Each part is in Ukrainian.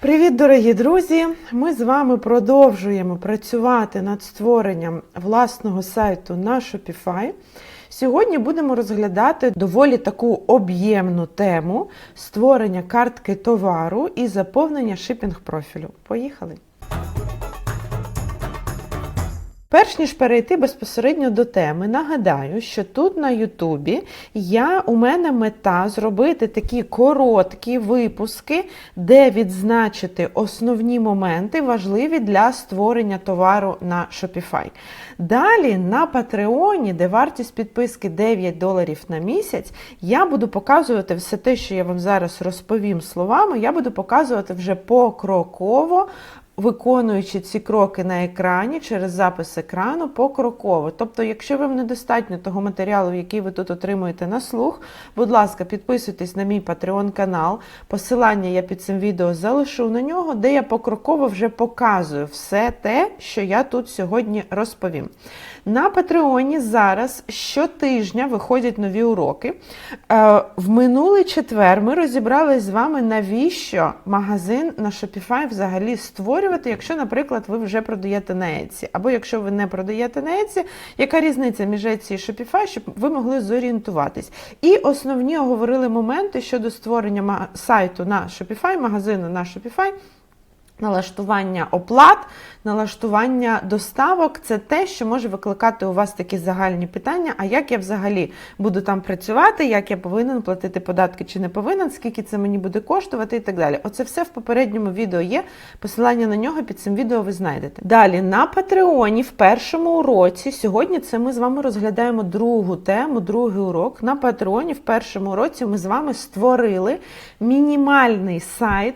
Привіт, дорогі друзі! Ми з вами продовжуємо працювати над створенням власного сайту на Shopify. Сьогодні будемо розглядати доволі таку об'ємну тему створення картки товару і заповнення шипінг профілю. Поїхали! Перш ніж перейти безпосередньо до теми, нагадаю, що тут на Ютубі я, у мене мета зробити такі короткі випуски, де відзначити основні моменти, важливі для створення товару на Shopify. Далі на Патреоні, де вартість підписки 9 доларів на місяць, я буду показувати все те, що я вам зараз розповім словами, я буду показувати вже покроково виконуючи ці кроки на екрані через запис екрану покроково. Тобто, якщо вам недостатньо того матеріалу, який ви тут отримуєте на слух, будь ласка, підписуйтесь на мій Patreon канал. Посилання я під цим відео залишу на нього, де я покроково вже показую все те, що я тут сьогодні розповім. На Патреоні зараз щотижня виходять нові уроки. Е, В минулий четвер ми розібрали з вами, навіщо магазин на Shopify взагалі створювати, якщо, наприклад, ви вже продаєте на Etsy. Або якщо ви не продаєте на Etsy, яка різниця між Etsy і Shopify, щоб ви могли зорієнтуватись. І основні оговорили моменти щодо створення сайту на Shopify, магазину на Shopify. Налаштування оплат, налаштування доставок це те, що може викликати у вас такі загальні питання. А як я взагалі буду там працювати, як я повинен платити податки чи не повинен, скільки це мені буде коштувати і так далі. Оце все в попередньому відео є. Посилання на нього під цим відео ви знайдете. Далі на Патреоні в першому уроці, сьогодні це ми з вами розглядаємо другу тему, другий урок. На Патреоні в першому уроці ми з вами створили мінімальний сайт.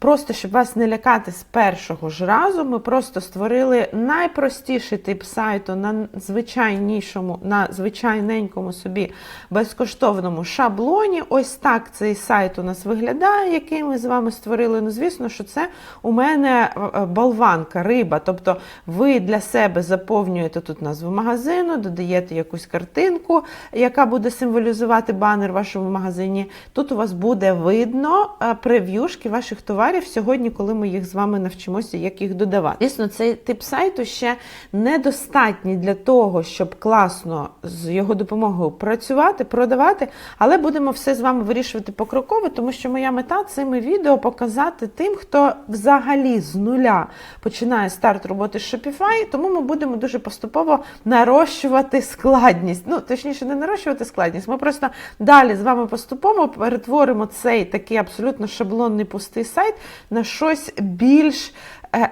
Просто щоб вас не лякати з першого ж разу, ми просто створили найпростіший тип сайту на звичайнішому, на звичайненькому собі безкоштовному шаблоні. Ось так цей сайт у нас виглядає, який ми з вами створили. Ну, звісно, що це у мене болванка, риба. Тобто ви для себе заповнюєте тут назву магазину, додаєте якусь картинку, яка буде символізувати банер в вашому магазині. Тут у вас буде видно прев'юшки ваших товарів сьогодні, коли ми їх з вами навчимося, як їх додавати. Звісно, цей тип сайту ще недостатній для того, щоб класно з його допомогою працювати, продавати, але будемо все з вами вирішувати покроково, тому що моя мета цими відео показати тим, хто взагалі з нуля починає старт роботи з Shopify, тому ми будемо дуже поступово нарощувати складність. Ну, точніше, не нарощувати складність. Ми просто далі з вами поступово перетворимо цей такий абсолютно шаблонний пустий сайт на щось більш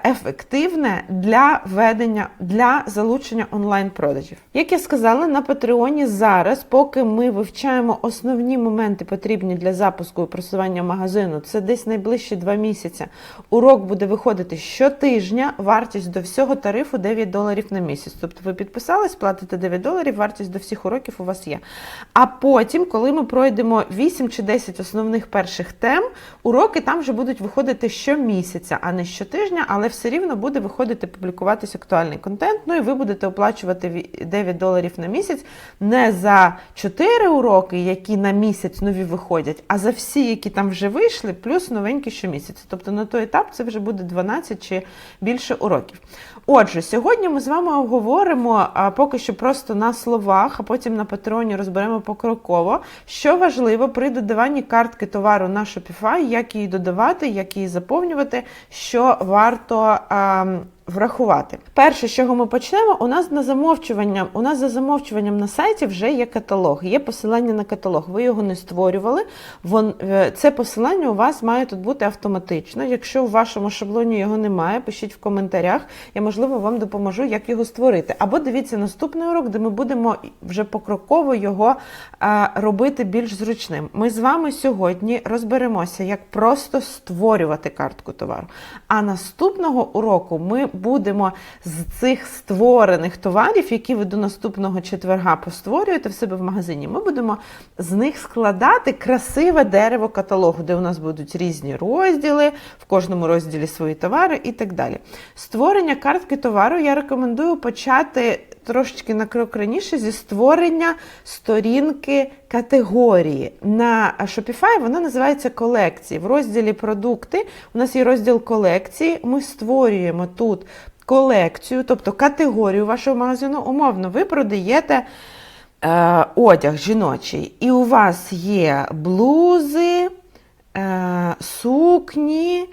ефективне для ведення, для залучення онлайн-продажів. Як я сказала, на Патреоні зараз, поки ми вивчаємо основні моменти, потрібні для запуску і просування магазину, це десь найближчі два місяці. Урок буде виходити щотижня, вартість до всього тарифу 9 доларів на місяць. Тобто ви підписались, платите 9 доларів, вартість до всіх уроків у вас є. А потім, коли ми пройдемо 8 чи 10 основних перших тем, уроки там вже будуть виходити щомісяця, а не щотижня але все рівно буде виходити публікуватись актуальний контент. Ну і ви будете оплачувати 9 доларів на місяць не за 4 уроки, які на місяць нові виходять, а за всі, які там вже вийшли, плюс новенькі щомісяця. Тобто на той етап це вже буде 12 чи більше уроків. Отже, сьогодні ми з вами обговоримо а, поки що просто на словах, а потім на патреоні розберемо покроково, що важливо при додаванні картки товару на Shopify, як її додавати, як її заповнювати, що варто. А, Врахувати. Перше, з чого ми почнемо, у нас на замовчування, у нас за замовчуванням на сайті вже є каталог, є посилання на каталог. Ви його не створювали. Вон, Це посилання у вас має тут бути автоматично. Якщо в вашому шаблоні його немає, пишіть в коментарях, я, можливо, вам допоможу, як його створити. Або дивіться наступний урок, де ми будемо вже покроково його а, робити більш зручним. Ми з вами сьогодні розберемося, як просто створювати картку товару. А наступного уроку ми будемо з цих створених товарів, які ви до наступного четверга постворюєте в себе в магазині, ми будемо з них складати красиве дерево каталогу, де у нас будуть різні розділи, в кожному розділі свої товари і так далі. Створення картки товару я рекомендую почати трошечки на крок раніше зі створення сторінки категорії. На Shopify вона називається колекції. В розділі продукти у нас є розділ колекції. Ми створюємо тут колекцію, тобто категорію вашого магазину. Умовно, ви продаєте е, одяг жіночий, і у вас є блузи, е, сукні,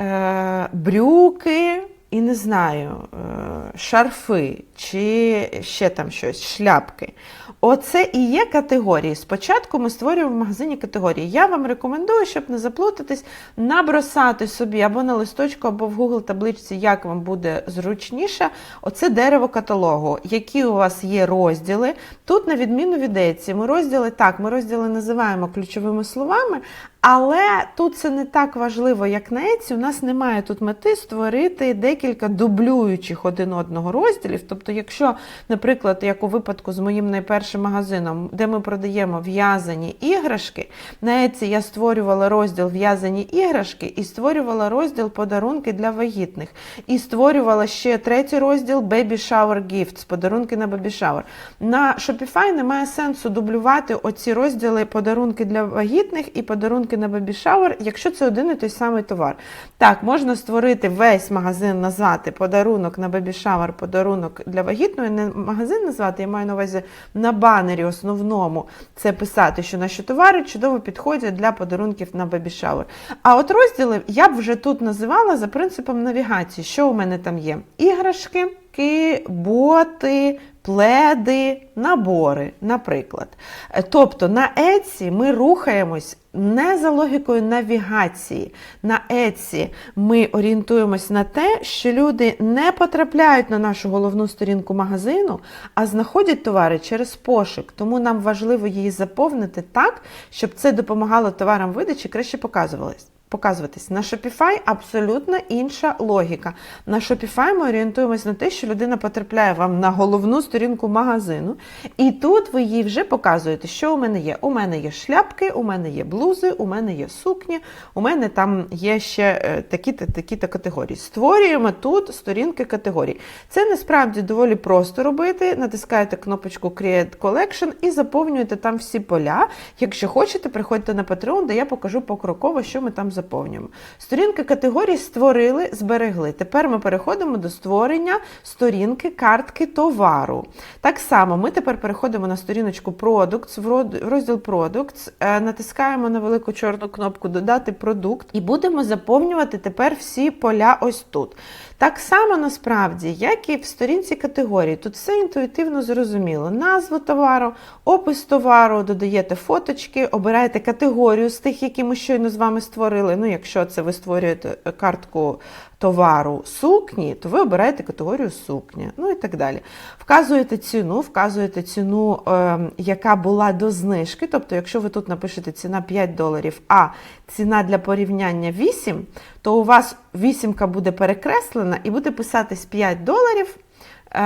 е, брюки і не знаю, е, шарфи чи ще там щось, шляпки. Оце і є категорії. Спочатку ми створюємо в магазині категорії. Я вам рекомендую, щоб не заплутатись, набросати собі або на листочку, або в Google табличці, як вам буде зручніше. Оце дерево каталогу, які у вас є розділи. Тут, на відміну від Etsy, ми розділи так, ми розділи називаємо ключовими словами, але тут це не так важливо, як на Etsy. У нас немає тут мети створити декілька дублюючих один одного розділів. Тобто, якщо, наприклад, як у випадку з моїм найпершим магазином, де ми продаємо в'язані іграшки, на Etsy я створювала розділ в'язані іграшки і створювала розділ подарунки для вагітних. І створювала ще третій розділ Baby Shower Gifts, подарунки на Baby Shower. На Shopify немає сенсу дублювати оці розділи подарунки для вагітних і подарунки на Baby Shower, якщо це один і той самий товар. Так, можна створити весь магазин, назвати подарунок на Baby Shower, подарунок для вагітної, не магазин назвати, я маю на увазі на банері основному це писати, що наші товари чудово підходять для подарунків на Shower. А от розділи я б вже тут називала за принципом навігації, що у мене там є? Іграшки, боти, пледи, набори, наприклад. Е, Тобто на Etsy ми рухаємось не за логікою навігації. На Etsy ми орієнтуємось на те, що люди не потрапляють на нашу головну сторінку магазину, а знаходять товари через пошук. Тому нам важливо її заповнити так, щоб це допомагало товарам видачі краще показувались. Показуватись на Shopify абсолютно інша логіка. На Shopify ми орієнтуємось на те, що людина потрапляє вам на головну сторінку магазину, і тут ви їй вже показуєте, що у мене є. У мене є шляпки, у мене є блузи, у мене є сукні, у мене там є ще е, такі-то категорії. Створюємо тут сторінки категорій. Це насправді доволі просто робити. Натискаєте кнопочку Create Collection і заповнюєте там всі поля. Якщо хочете, приходьте на Patreon, де я покажу покроково, що ми там заповнюємо. Сторінки категорій створили, зберегли. Тепер ми переходимо до створення сторінки картки товару. Так само ми тепер переходимо на сторіночку Products, в розділ Products, е, натискаємо на велику чорну кнопку Додати продукт і будемо заповнювати тепер всі поля ось тут. Так само насправді, як і в сторінці категорії, тут все інтуїтивно зрозуміло. Назву товару, опис товару, додаєте фоточки, обираєте категорію з тих, які ми щойно з вами створили. Ну, якщо це ви створюєте картку товару сукні, то ви обираєте категорію сукня, ну і так далі. Вказуєте ціну, вказуєте ціну, е, яка була до знижки. Тобто, якщо ви тут напишете ціна 5 доларів, а ціна для порівняння 8, то у вас вісімка буде перекреслена і буде писатись 5 доларів. Е,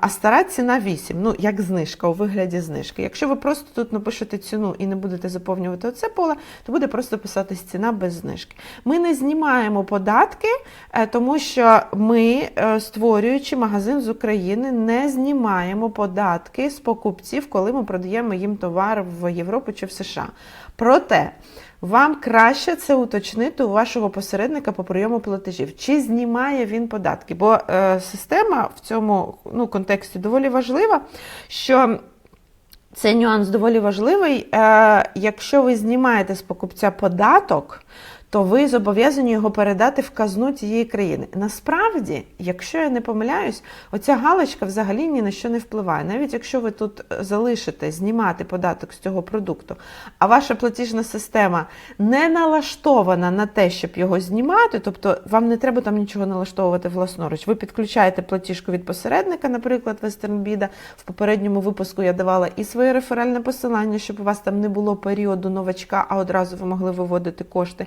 А стара ціна 8, ну як знижка у вигляді знижки. Якщо ви просто тут напишете ціну і не будете заповнювати оце поле, то буде просто писатись ціна без знижки. Ми не знімаємо податки, е, тому що ми, е, створюючи магазин з України, не знімаємо податки з покупців, коли ми продаємо їм товар в Європу чи в США. Проте вам краще це уточнити у вашого посередника по прийому платежів. Чи знімає він податки? Бо е, система в цьому ну, контексті доволі важлива, що цей нюанс доволі важливий. Е, якщо ви знімаєте з покупця податок, то ви зобов'язані його передати в казну тієї країни. Насправді, якщо я не помиляюсь, оця галочка взагалі ні на що не впливає. Навіть якщо ви тут е, залишите знімати податок з цього продукту, а ваша платіжна система не налаштована на те, щоб його знімати, тобто вам не треба там нічого налаштовувати власноруч. Ви підключаєте платіжку від посередника, наприклад, WesternBid. В попередньому випуску я давала і своє реферальне посилання, щоб у вас там не було періоду новачка, а одразу ви могли виводити кошти.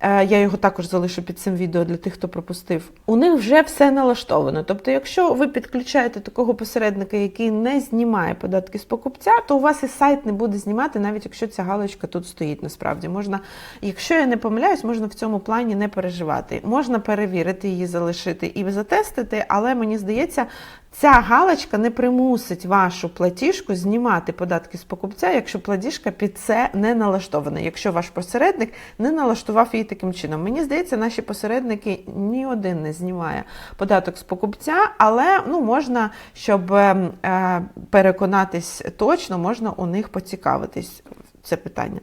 Е, Я його також залишу під цим відео для тих, хто пропустив. У них вже все налаштовано. Тобто, якщо ви підключаєте такого посередника, який не знімає податки з покупця, то у вас і сайт не буде знімати, навіть якщо ця галочка тут стоїть. Насправді можна, якщо я не помиляюсь, можна в цьому плані не переживати. Можна перевірити її, залишити і затестити, але мені здається, Ця галочка не примусить вашу платіжку знімати податки з покупця, якщо платіжка під це не налаштована, якщо ваш посередник не налаштував її таким чином. Мені здається, наші посередники ні один не знімає податок з покупця, але ну, можна, щоб е, е, переконатись точно, можна у них поцікавитись. Це питання.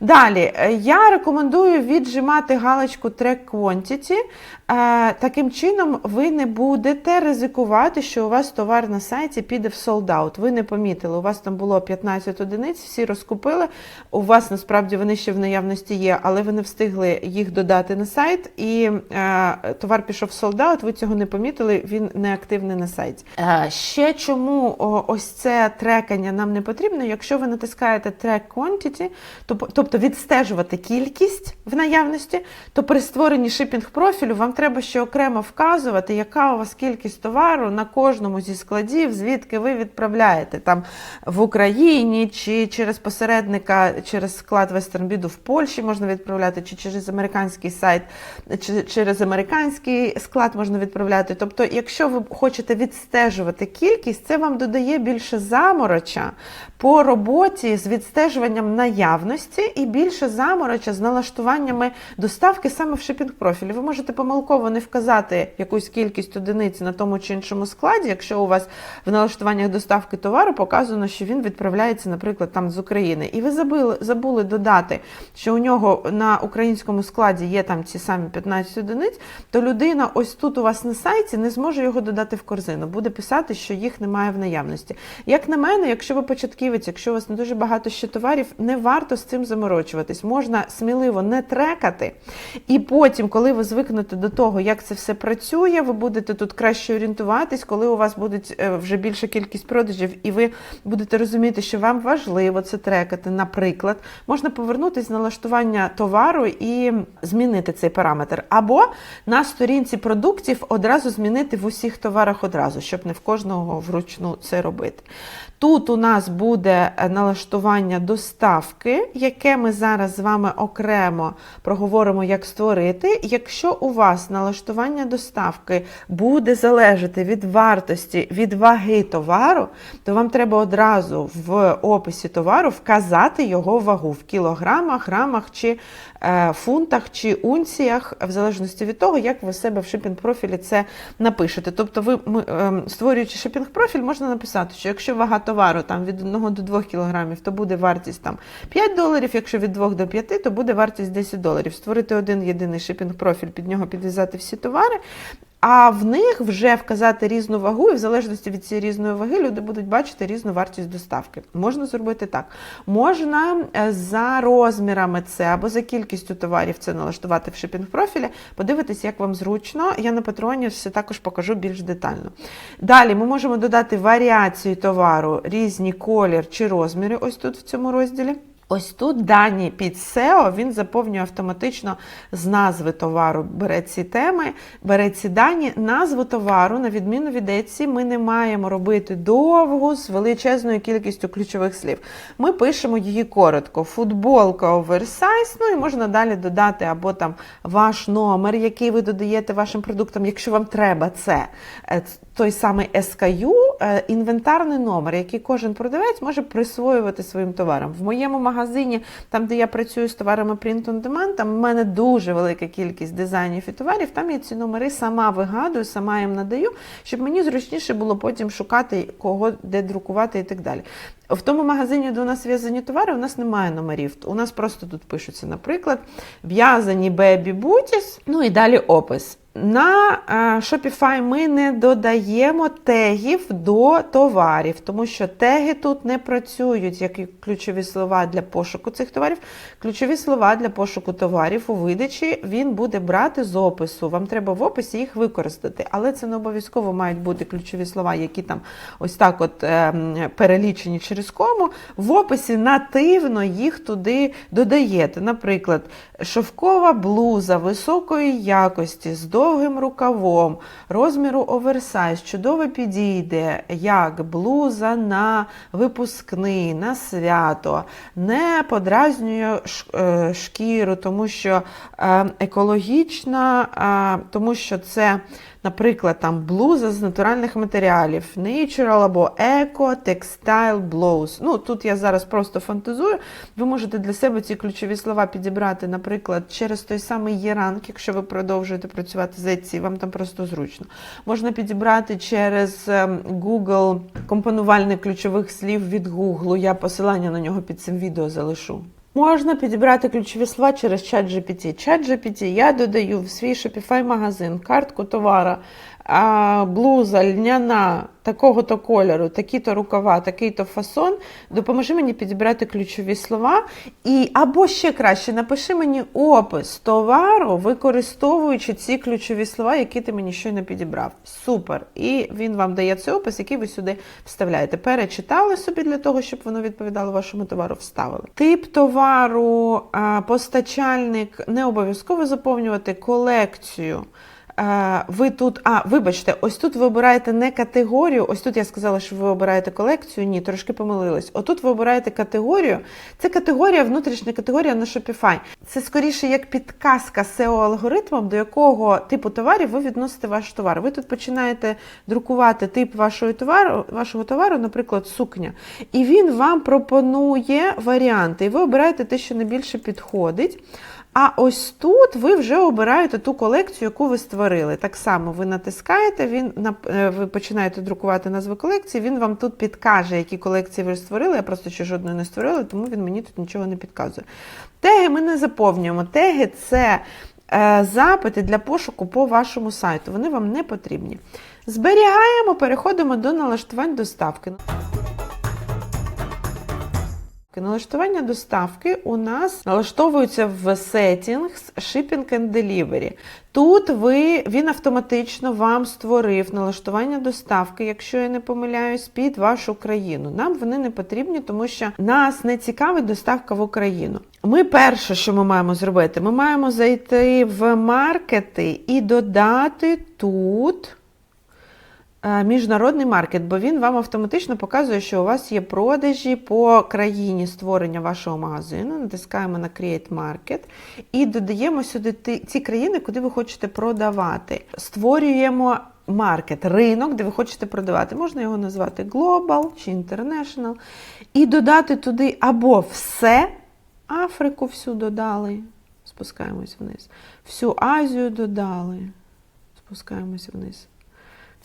Далі, е, я рекомендую віджимати галочку Track Quantity. Е, Таким чином, ви не будете ризикувати, що у вас товар на сайті піде в sold out. Ви не помітили, у вас там було 15 одиниць, всі розкупили. У вас насправді вони ще в наявності є, але ви не встигли їх додати на сайт, і е, товар пішов в sold out, ви цього не помітили, він не активний на сайті. Ще чому ось це трекання нам не потрібно, якщо ви натискаєте Track Quantity, то, тобто відстежувати кількість в наявності, то при створенні шипінг профілю вам треба ще окремо вказувати, яка у вас кількість товару на кожному зі складів, звідки ви відправляєте там в Україні, чи через посередника, через склад Вестернбіду в Польщі можна відправляти, чи через американський сайт, чи через американський склад можна відправляти. Тобто, якщо ви хочете відстежувати кількість, це вам додає більше замороча по роботі з відстежуванням наявності і більше замороча з налаштуваннями доставки саме в шипінг профілі. Ви можете помилково не вказати якусь кількість одиниць на тому чи іншому складі, якщо у вас в налаштуваннях доставки товару показано, що він відправляється, наприклад, там з України, і ви забули, забули додати, що у нього на українському складі є там ці самі 15 одиниць, то людина ось тут у вас на сайті не зможе його додати в корзину, буде писати, що їх немає в наявності. Як на мене, якщо ви початківець, якщо у вас не дуже багато ще товарів, не варто з цим заморочуватись. Можна сміливо не трекати, і потім, коли ви звикнете до того, як це все працює, ви будете тут краще орієнтуватись, коли у вас буде вже більша кількість продажів, і ви будете розуміти, що вам важливо це трекати. Наприклад, можна повернутися на налаштування товару і змінити цей параметр. Або на сторінці продуктів одразу змінити в усіх товарах одразу, щоб не в кожного вручну це робити. Тут у нас буде е, налаштування доставки, яке ми зараз з вами окремо проговоримо, як створити. Якщо у вас налаштування доставки буде залежати від вартості, від ваги товару, то вам треба одразу в описі товару вказати його вагу в кілограмах, грамах чи фунтах чи унціях, в залежності від того, як ви себе в шипінг-профілі це напишете. Тобто, ви е, створюючи шипінг-профіль, можна написати, що якщо вага товару там від 1 до 2 кілограмів, то буде вартість там 5 доларів, якщо від 2 до 5, то буде вартість 10 доларів. Створити один єдиний шипінг-профіль, під нього підв'язати всі товари. А в них вже вказати різну вагу, і в залежності від цієї різної ваги люди будуть бачити різну вартість доставки. Можна зробити так. Можна е, за розмірами це або за кількістю товарів це налаштувати в шипінг-профілі, подивитися, як вам зручно. Я на патроні все також покажу більш детально. Далі ми можемо додати варіацію товару, різні колір чи розміри, ось тут в цьому розділі. Ось тут дані під SEO, він заповнює автоматично з назви товару. Бере ці теми, бере ці дані. Назву товару, на відміну від Etsy, ми не маємо робити довгу з величезною кількістю ключових слів. Ми пишемо її коротко: футболка оверсайз, ну і можна далі додати або там ваш номер, який ви додаєте вашим продуктам, якщо вам треба це. Е, Той самий SKU, інвентарний номер, який кожен продавець може присвоювати своїм товарам. В моєму магазині, там, де я працюю з товарами Print on Demand, там в мене дуже велика кількість дизайнів і товарів. Там я ці номери сама вигадую, сама їм надаю, щоб мені зручніше було потім шукати кого де друкувати і так далі. В тому магазині, де у нас в'язані товари, у нас немає номерів. У нас просто тут пишуться, наприклад, в'язані Baby Booties, ну і далі опис. На е, Shopify ми не додаємо тегів до товарів, тому що теги тут не працюють як ключові слова для пошуку цих товарів. Ключові слова для пошуку товарів у видачі він буде брати з опису. Вам треба в описі їх використати, але це не обов'язково мають бути ключові слова, які там ось так от е, перелічені через кому, в описі нативно їх туди додаєте. Наприклад, шовкова блуза високої якості з довгим рукавом, розміру оверсайз, чудово підійде, як блуза на випускний, на свято, не подразнює е, шкіру, тому що е, екологічна, е, тому що це, наприклад, там блуза з натуральних матеріалів, natural або eco, textile blouse. Ну, тут я зараз просто фантазую. Ви можете для себе ці ключові слова підібрати, наприклад, через той самий Єранг, якщо ви продовжуєте працювати з Etsy, вам там просто зручно. Можна підібрати через ем, Google компонувальник ключових слів від Google. Я посилання на нього під цим відео залишу. Можна підібрати ключові слова через ChatGPT. ChatGPT я додаю в свій Shopify магазин картку товара, а, блуза, льняна, такого-то кольору, такі-то рукава, такий-то фасон. Допоможи мені підібрати ключові слова. І або ще краще, напиши мені опис товару, використовуючи ці ключові слова, які ти мені щойно підібрав. Супер! І він вам дає цей опис, який ви сюди вставляєте. Перечитали собі для того, щоб воно відповідало вашому товару, вставили. Тип товару, постачальник не обов'язково заповнювати колекцію. Ви тут, а вибачте, ось тут ви обираєте не категорію. Ось тут я сказала, що ви обираєте колекцію. Ні, трошки помилилась. Отут ви обираєте категорію. Це категорія, внутрішня категорія на Shopify. Це скоріше як підказка seo алгоритмом до якого типу товарів ви відносите ваш товар. Ви тут починаєте друкувати тип вашого товару, вашого товару, наприклад, сукня, і він вам пропонує варіанти. І ви обираєте те, що найбільше підходить. А ось тут ви вже обираєте ту колекцію, яку ви створили. Так само ви натискаєте, він е, ви починаєте друкувати назви колекції, він вам тут підкаже, які колекції ви створили. Я просто ще жодної не створила, тому він мені тут нічого не підказує. Теги ми не заповнюємо. Теги це е, запити для пошуку по вашому сайту. Вони вам не потрібні. Зберігаємо, переходимо до налаштувань доставки. Налаштування доставки у нас налаштовується в Settings Shipping and Delivery. Тут ви, він автоматично вам створив налаштування доставки, якщо я не помиляюсь, під вашу країну. Нам вони не потрібні, тому що нас не цікавить доставка в Україну. Ми перше, що ми маємо зробити, ми маємо зайти в маркети і додати тут. Е, Міжнародний маркет, бо він вам автоматично показує, що у вас є продажі по країні створення вашого магазину. Натискаємо на Create Market і додаємо сюди ті- країни, куди ви хочете продавати. Створюємо маркет, ринок, де ви хочете продавати. Можна його назвати Global чи International. І додати туди або все, Африку всю додали, спускаємось вниз. Всю Азію додали, спускаємось вниз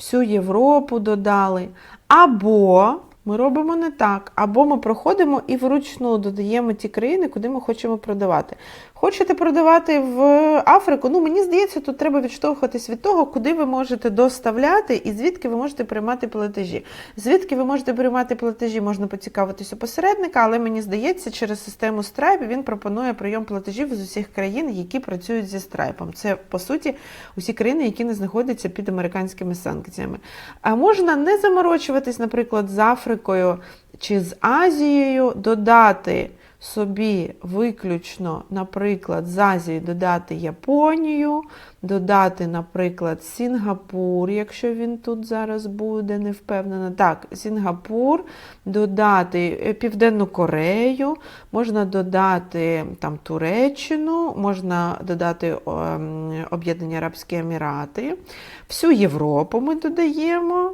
всю Європу додали. Або ми робимо не так, або ми проходимо і вручну додаємо ті країни, куди ми хочемо продавати. Хочете продавати в Африку? Ну, мені здається, тут треба відштовхуватись від того, куди ви можете доставляти і звідки ви можете приймати платежі. Звідки ви можете приймати платежі, можна поцікавитись у посередника, але мені здається, через систему Stripe він пропонує прийом платежів з усіх країн, які працюють зі Stripe. Це по суті усі країни, які не знаходяться під американськими санкціями. А можна не заморочуватись, наприклад, з Африкою чи з Азією, додати собі виключно, наприклад, з Азії додати Японію, додати, наприклад, Сінгапур, якщо він тут зараз буде, не впевнена. Так, Сінгапур, додати е, Південну Корею, можна додати там Туреччину, можна додати Об'єднані Арабські Емірати, всю Європу ми додаємо.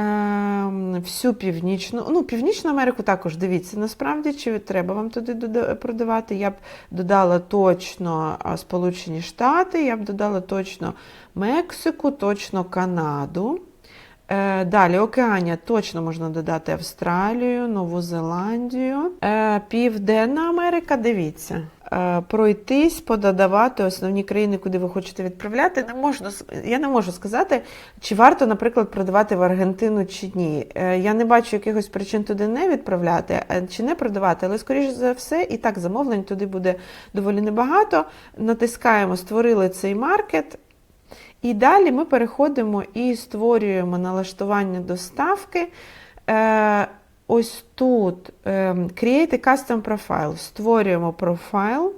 Ем, всю північну, ну, Північну Америку також дивіться, насправді, чи треба вам туди продавати. Я б додала точно Сполучені Штати, я б додала точно Мексику, точно Канаду. Е, Далі Океанія точно можна додати Австралію, Нову Зеландію. Е, Південна Америка, дивіться. Е, Пройтись, пододавати основні країни, куди ви хочете відправляти. Не можна, я не можу сказати, чи варто, наприклад, продавати в Аргентину чи ні. Е, Я не бачу якихось причин туди не відправляти е, чи не продавати, але, скоріш за все, і так замовлень туди буде доволі небагато. Натискаємо, створили цей маркет. І далі ми переходимо і створюємо налаштування доставки. Ось тут ем, Create a Custom Profile. Створюємо профайл.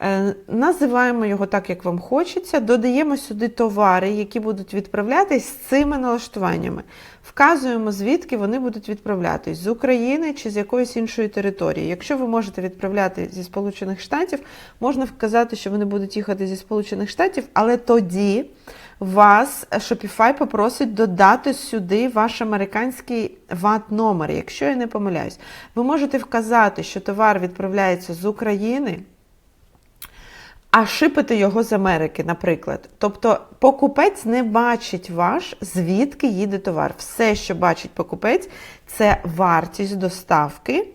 Е, Називаємо його так, як вам хочеться. Додаємо сюди товари, які будуть відправлятись з цими налаштуваннями. Вказуємо, звідки вони будуть відправлятись з України чи з якоїсь іншої території. Якщо ви можете відправляти зі Сполучених Штатів, можна вказати, що вони будуть їхати зі Сполучених Штатів, але тоді вас Shopify попросить додати сюди ваш американський VAT-номер, якщо я не помиляюсь. Ви можете вказати, що товар відправляється з України а шипити його з Америки, наприклад. Тобто покупець не бачить ваш, звідки їде товар. Все, що бачить покупець, це вартість доставки,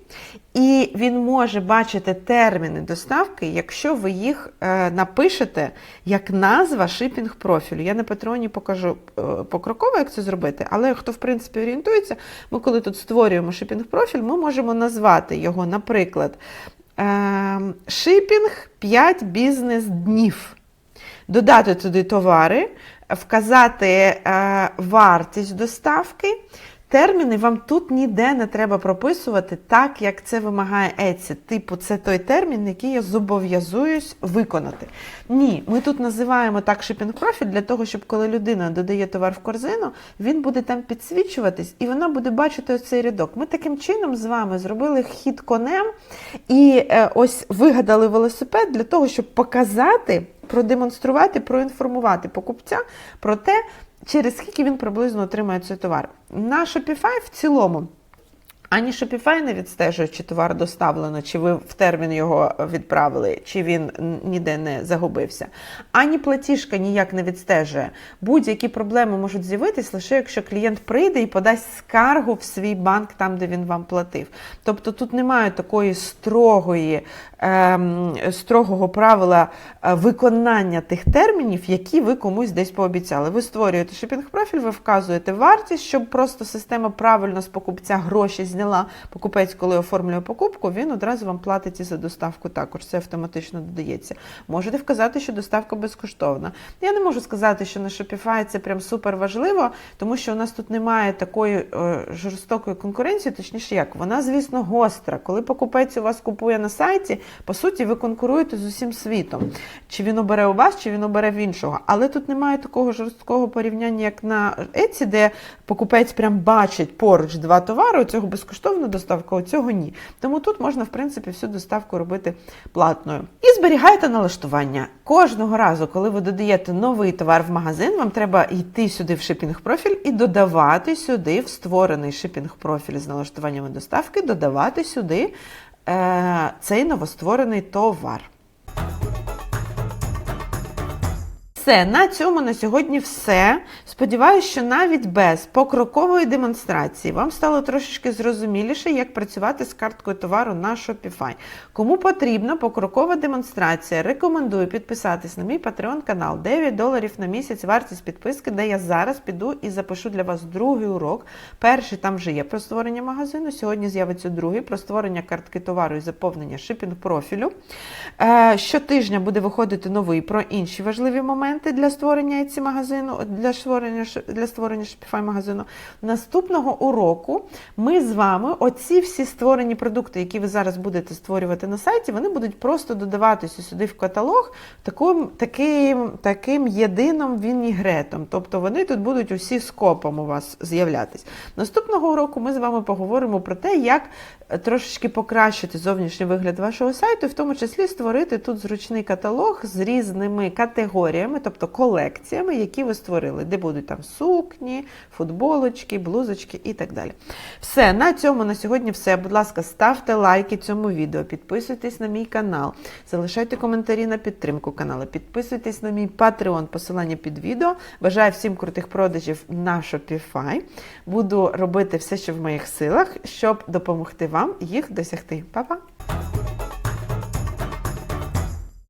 і він може бачити терміни доставки, якщо ви їх е, напишете як назва шипінг профілю. Я на патреоні покажу е, покроково, як це зробити, але хто в принципі орієнтується, ми коли тут створюємо шипінг профіль, ми можемо назвати його, наприклад. Ем, Шипінг 5 бізнес-днів. Додати туди товари, вказати е, вартість доставки. Терміни вам тут ніде не треба прописувати так, як це вимагає Etsy. Типу, це той термін, який я зобов'язуюсь виконати. Ні, ми тут називаємо так шипінг профіль для того, щоб коли людина додає товар в корзину, він буде там підсвічуватись і вона буде бачити оцей рядок. Ми таким чином з вами зробили хід конем і е, ось вигадали велосипед для того, щоб показати, продемонструвати, проінформувати покупця про те, через скільки він приблизно отримає цей товар. На Shopify в цілому. Ані Shopify не відстежує, чи товар доставлено, чи ви в термін його відправили, чи він ніде не загубився. Ані платіжка ніяк не відстежує. Будь-які проблеми можуть з'явитись лише якщо клієнт прийде і подасть скаргу в свій банк там, де він вам платив. Тобто тут немає такої строгої, строгого правила е, виконання тих термінів, які ви комусь десь пообіцяли. Ви створюєте шопінг-профіль, ви вказуєте вартість, щоб просто система правильно з покупця гроші зняла. Покупець, коли оформлює покупку, він одразу вам платить і за доставку також. Це автоматично додається. Можете вказати, що доставка безкоштовна. Я не можу сказати, що на Shopify це прям супер важливо, тому що у нас тут немає такої е, жорстокої конкуренції, точніше, як вона, звісно, гостра. Коли покупець у вас купує на сайті, по суті, ви конкуруєте з усім світом. Чи він обере у вас, чи він обере в іншого. Але тут немає такого жорсткого порівняння, як на Etsy, де покупець прям бачить поруч два товари, у цього безкоштовна доставка, у цього ні. Тому тут можна, в принципі, всю доставку робити платною. І зберігайте налаштування. Кожного разу, коли ви додаєте новий товар в магазин, вам треба йти сюди в шипінг-профіль і додавати сюди в створений шипінг-профіль з налаштуваннями доставки, додавати сюди е, цей новостворений товар. Все, на цьому на сьогодні все. Сподіваюсь, що навіть без покрокової демонстрації вам стало трошечки зрозуміліше, як працювати з карткою товару на Shopify. Кому потрібна покрокова демонстрація, рекомендую підписатись на мій Patreon канал 9 доларів на місяць вартість підписки, де я зараз піду і запишу для вас другий урок. Перший там вже є про створення магазину. Сьогодні з'явиться другий про створення картки товару і заповнення шипінг профілю. Е, Щотижня буде виходити новий про інші важливі моменти для створення ці магазину, для створення для створення Shopify магазину. Наступного уроку ми з вами оці всі створені продукти, які ви зараз будете створювати на сайті, вони будуть просто додаватися сюди в каталог таким таким, таким єдиним вінігретом. Тобто вони тут будуть усі скопом у вас з'являтись. Наступного уроку ми з вами поговоримо про те, як трошечки покращити зовнішній вигляд вашого сайту, в тому числі створити тут зручний каталог з різними категоріями, тобто колекціями, які ви створили, де будуть там сукні, футболочки, блузочки і так далі. Все, на цьому на сьогодні все. Будь ласка, ставте лайки цьому відео, підписуйтесь на мій канал, залишайте коментарі на підтримку каналу, підписуйтесь на мій Patreon, посилання під відео. Бажаю всім крутих продажів на Shopify. Буду робити все, що в моїх силах, щоб допомогти вам їх досягти. Па-па!